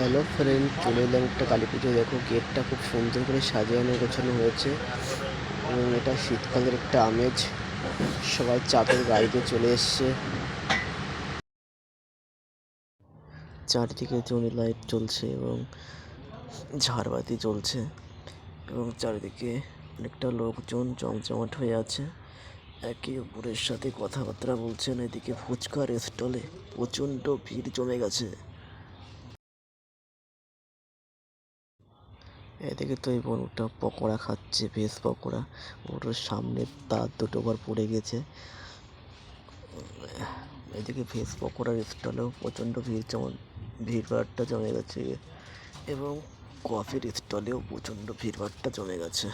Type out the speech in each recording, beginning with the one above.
Hello friend, চলে এলাম একটা কালী পুজো দেখো, গেটটা খুব সুন্দর করে সাজানো গোছানো হয়েছে এবং এটা শীতকালের একটা আমেজ। সবাই চাদর গাড়িতে চলে এসছে। চারিদিকে জমি লাইট জ্বলছে এবং ঝাড়বাতি জ্বলছে এবং চারিদিকে অনেকটা লোকজন জমজমাট হয়ে আছে। একে অপরের সাথে কথাবার্তা বলছেন, এদিকে ফুচকার স্টলে প্রচণ্ড ভিড় জমে গেছে। এদিকে তো এই বনুটা পকোড়া খাচ্ছে, ভেজ পকোড়া। ওটার সামনে তার দুটো বার পড়ে গেছে। এদিকে ভেজ পকোড়ার স্টলেও প্রচণ্ড ভিড়, যেমন ভিড়ভাড়টা জমে গেছে। এবং কফির স্টলেও প্রচণ্ড ভিড়ভাড়টা জমে গেছে।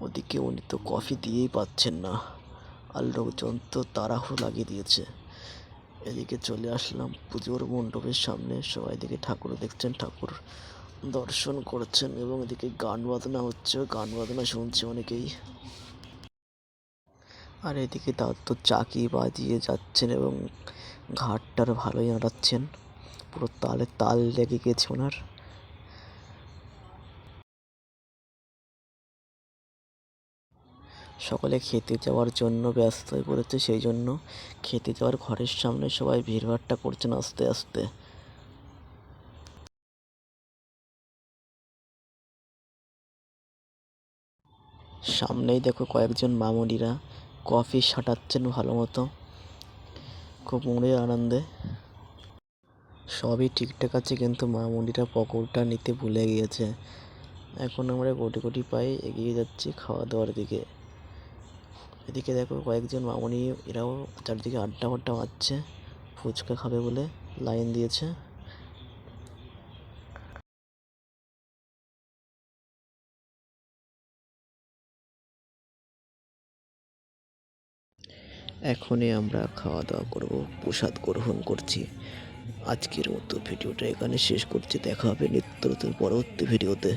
ওদিকে উনি তো কফি দিয়েই পাচ্ছেন না। আর লোকজন তো তাড়াহুড়ো লাগিয়ে দিয়েছে। এদিকে চলে আসলাম পুজোর মণ্ডপের সামনে। সবাই দিকে ঠাকুর দেখছেন, ঠাকুর দর্শন করছেন এবং এদিকে গান বাজনা হচ্ছে, গান বাজনা শুনছে অনেকেই। আর এদিকে তার তো চাকি বাজিয়ে যাচ্ছেন এবং ঘাটটার ভালোই আঁড়াচ্ছেন পুরো তালে তাল লেগে গেছে ওনার। সকলে খেতে যাওয়ার জন্য ব্যস্ত হয়ে পড়েছে, সেই জন্য খেতে যাওয়ার ঘরের সামনে সবাই ভিড়ভাট্টা করছেন আস্তে আস্তে। সামনেই দেখো কয়েকজন মামুনিরা কফি সাটাচ্ছেন ভালো মতো। খুব মনের আনন্দে। সবই ঠিকঠাক আছে, কিন্তু মামুনিরা পকোড়টা নিতে ভুলে গিয়েছে। এখন আমরা কোটি কোটি পায়ে এগিয়ে যাচ্ছি খাওয়া দাওয়ার দিকে। এদিকে দেখো কয়েকজন মামুনি এরাও চারদিকে আড্ডা ফাড্ডা মারছে, ফুচকা খাবে বলে লাইন দিয়েছে। এখনই আমরা খাওয়া দাওয়া করব, প্রসাদ গ্রহণ করছি। আজকের মতো ভিডিওটা এখানে শেষ করছি, দেখা হবে নিত্য নতুন পরবর্তী ভিডিওতে।